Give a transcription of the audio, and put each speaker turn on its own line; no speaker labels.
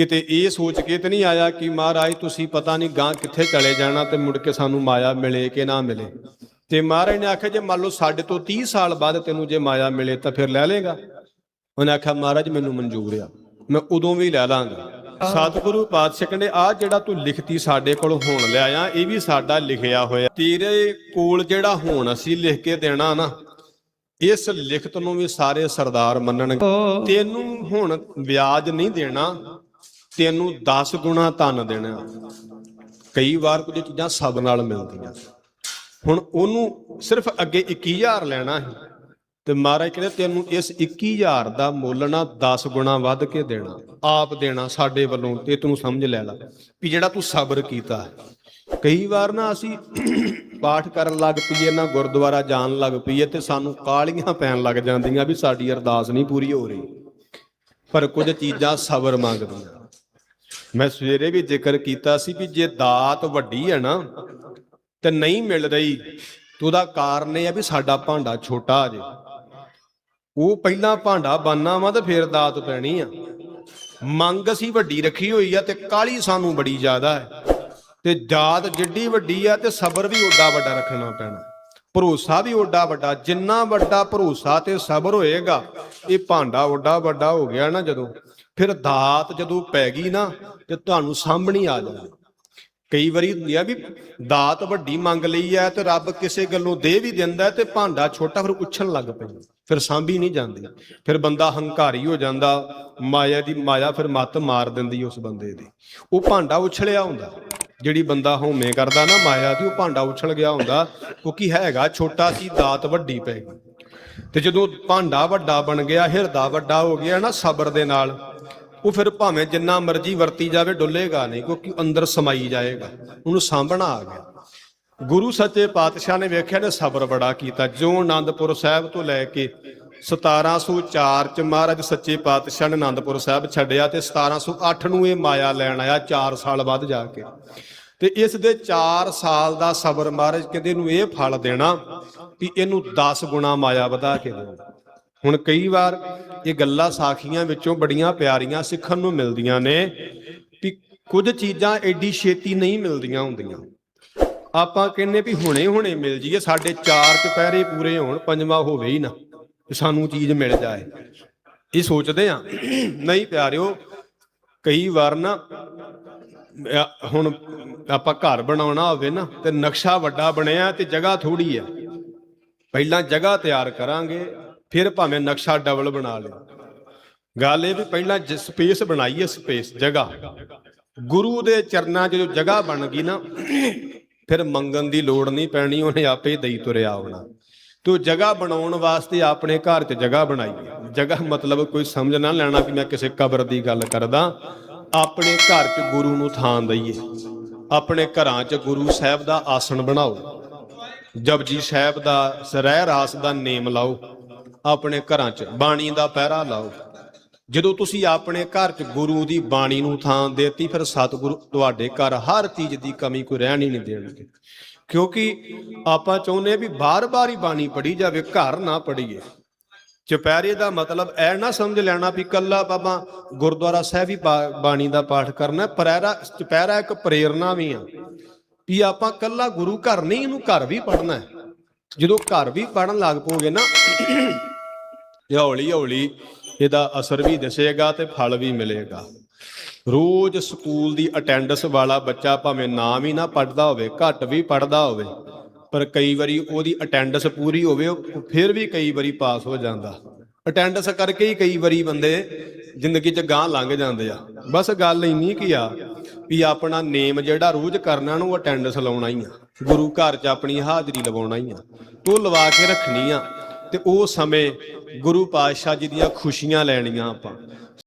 ਕਿਤੇ ਇਹ ਸੋਚ ਕੇ ਤੇ ਨਹੀਂ ਆਇਆ ਕਿ ਮਹਾਰਾਜ ਤੁਸੀਂ ਪਤਾ ਨਹੀਂ ਗਾਂ ਕਿੱਥੇ ਚਲੇ ਜਾਣਾ ਤੇ ਮੁੜ ਕੇ ਸਾਨੂੰ ਮਾਇਆ ਮਿਲੇ ਕਿ ਨਾ ਮਿਲੇ। ਤੇ ਮਹਾਰਾਜ ਨੇ ਆਖਿਆ ਜੇ ਮੰਨ ਲਓ ਸਾਡੇ ਤੋਂ 30 ਸਾਲ ਬਾਅਦ ਤੈਨੂੰ ਜੇ ਮਾਇਆ ਮਿਲੇ ਤਾਂ ਫਿਰ ਲੈ ਲੇਗਾ ਉਹਨੇ ਆਖਿਆ ਮਹਾਰਾਜ ਮੈਨੂੰ ਮਨਜ਼ੂਰ ਆ ਮੈਂ ਉਦੋਂ ਵੀ ਲੈ ਲਾਂਗਾ। ਸਤਿਗੁਰੂ ਪਾਤਸ਼ਾਹ ਕਹਿੰਦੇ ਆ ਜਿਹੜਾ ਤੂੰ ਲਿਖਤੀ ਸਾਡੇ ਕੋਲ ਹੁਣ ਲਿਆਇਆ ਇਹ ਵੀ ਸਾਡਾ ਲਿਖਿਆ ਹੋਇਆ। ਤੇਰੇ ਕੋਲ ਜਿਹੜਾ ਹੁਣ ਅਸੀਂ ਲਿਖ ਕੇ ਦੇਣਾ ਨਾ ਇਸ ਲਿਖਤ ਨੂੰ ਵੀ ਸਾਰੇ ਸਰਦਾਰ ਮੰਨਣਗੇ। ਤੈਨੂੰ ਹੁਣ ਵਿਆਜ ਨਹੀਂ ਦੇਣਾ ਤੈਨੂੰ 10 ਗੁਣਾ ਧਨ ਦੇਣਾ। ਕਈ ਵਾਰ ਕੁਝ ਚੀਜ਼ਾਂ ਸਭ ਨਾਲ ਮਿਲਦੀਆਂ। ਹੁਣ ਉਹਨੂੰ ਸਿਰਫ ਅੱਗੇ 21000 ਲੈਣਾ ਹੈ ਤੇ ਮਹਾਰਾਜ ਕਹਿੰਦੇ ਤੈਨੂੰ ਇਸ 21000 ਦਾ ਮੁੱਲ ਨਾ 10 ਗੁਣਾ ਵੱਧ ਕੇ ਦੇਣਾ। ਆਪ ਦੇਣਾ ਸਾਡੇ ਵੱਲੋਂ ਤੇ ਤੈਨੂੰ ਸਮਝ ਲੈ ਲੈ ਵੀ ਜਿਹੜਾ ਤੂੰ ਸਬਰ ਕੀਤਾ। ਕਈ ਵਾਰ ਨਾ ਅਸੀਂ ਪਾਠ ਕਰਨ ਲੱਗ ਪਈਏ, ਨਾ ਗੁਰਦੁਆਰਾ ਜਾਣ ਲੱਗ ਪਈਏ ਤੇ ਸਾਨੂੰ ਕਾਲੀਆਂ ਪੈਣ ਲੱਗ ਜਾਂਦੀਆਂ ਵੀ ਸਾਡੀ ਅਰਦਾਸ ਨਹੀਂ ਪੂਰੀ ਹੋ ਰਹੀ। ਪਰ ਕੁਝ ਚੀਜ਼ਾਂ ਸਬਰ ਮੰਗਦੀਆਂ। ਮੈਂ ਸਵੇਰੇ ਵੀ ਜ਼ਿਕਰ ਕੀਤਾ ਸੀ ਵੀ ਜੇ ਦਾਤ ਵੱਡੀ ਹੈ ਨਾ, ਤੇ ਨਹੀਂ ਮਿਲ ਰਹੀ, ਤੇ ਉਹਦਾ ਕਾਰਨ ਇਹ ਆ ਵੀ ਸਾਡਾ ਭਾਂਡਾ ਛੋਟਾ ਜੇ। ਉਹ ਪਹਿਲਾਂ ਭਾਂਡਾ ਬਾਨਾ ਵਾ ਤੇ ਫਿਰ ਦਾਤ ਪੈਣੀ ਆ। ਮੰਗ ਅਸੀਂ ਵੱਡੀ ਰੱਖੀ ਹੋਈ ਆ ਤੇ ਕਾਲੀ ਸਾਨੂੰ ਬੜੀ ਜ਼ਿਆਦਾ ਹੈ। ਤੇ ਦਾਤ ਜਿੱਡੀ ਵੱਡੀ ਆ ਤੇ ਸਬਰ ਵੀ ਓਡਾ ਵੱਡਾ ਰੱਖਣਾ ਪੈਣਾ। ਭਰੋਸਾ ਵੀ ਓਡਾ ਵੱਡਾ, ਜਿੰਨਾ ਵੱਡਾ ਭਰੋਸਾ ਤੇ ਸਬਰ ਹੋਏਗਾ, ਇਹ ਭਾਂਡਾ ਓਡਾ ਵੱਡਾ ਹੋ ਗਿਆ ਨਾ ਜਦੋਂ। ਫਿਰ ਦਾਤ ਜਦੋਂ ਪੈ ਗਈ ਨਾ ਤੇ ਤੁਹਾਨੂੰ ਸਾਹਮਣੀ ਆ ਜਾਣਾ। ਕਈ ਵਾਰੀ ਹੁੰਦੀ ਆ ਵੀ ਦਾਤ ਵੱਡੀ ਮੰਗ ਲਈ ਹੈ ਤੇ ਰੱਬ ਕਿਸੇ ਗੱਲੋਂ ਦੇ ਵੀ ਦਿੰਦਾ ਹੈ ਤੇ ਭਾਂਡਾ ਛੋਟਾ ਫਿਰ ਉੱਛਣ ਲੱਗ ਪੈਂਦਾ, ਫਿਰ ਸਾਂਭੀ ਨਹੀਂ ਜਾਂਦੀ। ਫਿਰ ਬੰਦਾ ਹੰਕਾਰੀ ਹੋ ਜਾਂਦਾ, ਮਾਇਆ ਦੀ ਮਾਇਆ ਫਿਰ ਮੱਤ ਮਾਰ ਦਿੰਦੀ ਉਸ ਬੰਦੇ ਦੀ। ਉਹ ਭਾਂਡਾ ਉਛਲਿਆ ਹੁੰਦਾ, ਜਿਹੜੀ ਬੰਦਾ ਹਉਮੈ ਕਰਦਾ ਨਾ ਮਾਇਆ ਦੀ, ਉਹ ਭਾਂਡਾ ਉਛਲ ਗਿਆ ਹੁੰਦਾ ਕਿਉਂਕਿ ਹੈਗਾ, ਛੋਟਾ ਸੀ, ਦਾਤ ਵੱਡੀ ਪੈ ਗਈ। ਤੇ ਜਦੋਂ ਭਾਂਡਾ ਵੱਡਾ ਬਣ ਗਿਆ, ਹਿਰਦਾ ਵੱਡਾ ਹੋ ਗਿਆ ਨਾ ਸਬਰ ਦੇ ਨਾਲ ਉਹ ਫਿਰ ਭਾਵੇਂ ਜਿੰਨਾ ਮਰਜ਼ੀ ਵਰਤੀ ਜਾਵੇ, ਡੁੱਲੇਗਾ ਨਹੀਂ, ਕਿਉਂਕਿ ਅੰਦਰ ਸਮਾਈ ਜਾਏਗਾ। ਉਹਨੂੰ ਸਾਂਭਣਾ ਆ ਗਿਆ। ਗੁਰੂ ਸੱਚੇ ਪਾਤਸ਼ਾਹ ਨੇ ਵੇਖਿਆ ਨੇ ਸਬਰ ਬੜਾ ਕੀਤਾ। ਜੋ ਆਨੰਦਪੁਰ ਸਾਹਿਬ ਤੋਂ ਲੈ ਕੇ 1704 ਚ ਮਹਾਰਾਜ ਸੱਚੇ ਪਾਤਸ਼ਾਹ ਨੇ ਆਨੰਦਪੁਰ ਸਾਹਿਬ ਛੱਡਿਆ ਤੇ 1708 ਨੂੰ ਇਹ ਮਾਇਆ ਲੈਣ ਆਇਆ 4 ਸਾਲ ਬਾਅਦ ਜਾ ਕੇ। ਤੇ ਇਸ ਦੇ 4 ਸਾਲ ਦਾ ਸਬਰ ਮਹਾਰਾਜ ਕਹਿੰਦੇ ਨੂੰ ਇਹ ਫਲ ਦੇਣਾ ਕਿ ਇਹਨੂੰ 10 ਗੁਣਾ ਮਾਇਆ ਵਧਾ ਕੇ ਦੇਣਾ ਹੁਣ ਕਈ ਵਾਰ ਇਹ ਗੱਲਾਂ ਸਾਖੀਆਂ ਵਿੱਚੋਂ ਬੜੀਆਂ ਪਿਆਰੀਆਂ ਸਿੱਖਣ ਨੂੰ ਮਿਲਦੀਆਂ ਨੇ ਵੀ ਕੁਝ ਚੀਜ਼ਾਂ ਐਡੀ ਛੇਤੀ ਨਹੀਂ ਮਿਲਦੀਆਂ ਹੁੰਦੀਆਂ। ਆਪਾਂ ਕਹਿੰਨੇ ਵੀ ਹੁਣੇ ਹੁਣੇ ਮਿਲ ਜੀਏ ਸਾਡੇ ਚਾਰ ਚੁਪਹਿਰੇ ਪੂਰੇ ਹੋਣ, ਪੰਜਵਾਂ ਹੋਵੇ ਹੀ ਨਾ ਸਾਨੂੰ ਚੀਜ਼ ਮਿਲ ਜਾਏ। ਇਹ ਸੋਚਦੇ ਆ ਨਹੀਂ ਪਿਆਰਿਓ, ਕਈ ਵਾਰ ਨਾ ਹੁਣ ਆਪਾਂ ਘਰ ਬਣਾਉਣਾ ਹੋਵੇ ਨਾ, ਤੇ ਨਕਸ਼ਾ ਵੱਡਾ ਬਣਿਆ ਤੇ ਜਗ੍ਹਾ ਥੋੜੀ ਆ। ਪਹਿਲਾਂ ਜਗ੍ਹਾ ਤਿਆਰ ਕਰਾਂਗੇ ਫਿਰ ਭਾਵੇਂ ਨਕਸ਼ਾ ਡਬਲ ਬਣਾ ਲਿਆ ਗੱਲ ਇਹ ਵੀ ਪਹਿਲਾਂ ਸਪੇਸ ਬਣਾਈਏ ਸਪੇਸ, ਜਗ੍ਹਾ। ਗੁਰੂ ਦੇ ਚਰਨਾਂ 'ਚ ਜਦੋਂ ਜਗ੍ਹਾ ਬਣ ਗਈ ਨਾ, ਫਿਰ ਮੰਗਣ ਦੀ ਲੋੜ ਨਹੀਂ ਪੈਣੀ, ਉਹਨੇ ਆਪੇ ਦੇਈ ਤੁਰਿਆ ਆਉਣਾ। ਤੋ ਜਗ੍ਹਾ ਬਣਾਉਣ ਵਾਸਤੇ ਆਪਣੇ ਘਰ 'ਚ ਜਗ੍ਹਾ ਬਣਾਈ ਜਗ੍ਹਾ ਮਤਲਬ ਕੋਈ ਸਮਝ ਨਾ ਲੈਣਾ ਕਿ ਮੈਂ ਕਿਸੇ ਕਬਰ ਦੀ ਗੱਲ ਕਰਦਾ। ਆਪਣੇ ਘਰ 'ਚ ਗੁਰੂ ਨੂੰ ਥਾਂ ਦਈਏ। ਆਪਣੇ ਘਰਾਂ 'ਚ ਗੁਰੂ ਸਾਹਿਬ ਦਾ ਆਸਣ ਬਣਾਓ। ਜਪਜੀ ਸਾਹਿਬ ਦਾ ਰਹਿ ਰਾਸ ਦਾ ਨੇਮ ਲਾਓ। ਆਪਣੇ ਘਰਾਂ 'ਚ ਬਾਣੀ ਦਾ ਪਹਿਰਾ ਲਾਓ। ਜਦੋਂ ਤੁਸੀਂ ਆਪਣੇ ਘਰ 'ਚ ਗੁਰੂ ਦੀ ਬਾਣੀ ਨੂੰ ਥਾਂ ਦੇਤੀ, ਫਿਰ ਸਤਿਗੁਰੂ ਤੁਹਾਡੇ ਘਰ ਹਰ ਚੀਜ਼ ਦੀ ਕਮੀ ਕੋਈ ਰਹਿਣ ਹੀ ਨਹੀਂ ਦੇਣਗੇ। ਕਿਉਂਕਿ ਆਪਾਂ ਚਾਹੁੰਦੇ ਹਾਂ ਵੀ ਬਾਰ-ਬਾਰ ਹੀ ਬਾਣੀ ਪੜੀ ਜਾਵੇ, ਘਰ ਨਾ ਪੜੀਏ ਚੁਪਹਿਰੇ ਦਾ ਮਤਲਬ ਐ ਨਾ ਸਮਝ ਲੈਣਾ ਵੀ ਕੱਲਾ ਬਾਬਾ ਗੁਰਦੁਆਰਾ ਸਾਹਿਬ ਹੀ ਬਾ- ਬਾਣੀ ਦਾ ਪਾਠ ਕਰਨਾ ਪਰੈਰਾ ਚੁਪਹਿਰਾ ਇੱਕ ਪ੍ਰੇਰਣਾ ਵੀ ਆ। ਵੀ ਆਪਾਂ ਕੱਲਾ ਗੁਰੂ ਘਰ ਨਹੀਂ, ਇਹਨੂੰ ਘਰ ਵੀ ਪੜਨਾ ਹੈ। ਜਦੋਂ ਘਰ ਵੀ ਪੜਨ ਲੱਗ ਪੋਗੇ ਨਾ ਇਹ ਹੌਲੀ ਹੌਲੀ ਇਹਦਾ ਅਸਰ ਵੀ ਦਿਸੇਗਾ ਤੇ ਫਲ ਵੀ ਮਿਲੇਗਾ। ਰੋਜ਼ ਸਕੂਲ ਦੀ ਅਟੈਂਡੈਂਸ ਵਾਲਾ ਬੱਚਾ ਭਾਵੇਂ ਨਾਮ ਹੀ ਨਾ ਪੜਦਾ ਹੋਵੇ, ਘੱਟ ਵੀ ਪੜਦਾ ਹੋਵੇ, ਪਰ ਕਈ ਵਾਰੀ ਉਹਦੀ ਅਟੈਂਡੈਂਸ ਪੂਰੀ ਹੋਵੇ ਫਿਰ ਵੀ ਕਈ ਵਾਰੀ ਪਾਸ ਹੋ ਜਾਂਦਾ। ਅਟੈਂਡੈਂਸ ਕਰਕੇ ਹੀ ਕਈ ਵਾਰੀ ਬੰਦੇ ਜ਼ਿੰਦਗੀ 'ਚ ਗਾਂ ਲੰਘ ਜਾਂਦੇ ਆ। ਬਸ ਗੱਲ ਇੰਨੀ ਕੀ ਆ ਵੀ ਆਪਣਾ ਨੇਮ ਜਿਹੜਾ ਰੋਜ਼ ਕਰਨਾ ਨੂੰ ਅਟੈਂਡੈਂਸ ਲਾਉਣਾ ਹੀ ਆ। ਗੁਰੂ ਘਰ 'ਚ ਆਪਣੀ ਹਾਜ਼ਰੀ ਲਵਾਉਣਾ ਹੀ ਆ। ਤੂੰ ਲਵਾ ਕੇ ਰੱਖਣੀ ਆ। ਤੇ ਉਹ ਸਮੇਂ ਗੁਰੂ ਪਾਤਸ਼ਾਹ ਜੀ ਦੀਆਂ ਖੁਸ਼ੀਆਂ ਲੈਣੀਆਂ ਆਪਾਂ।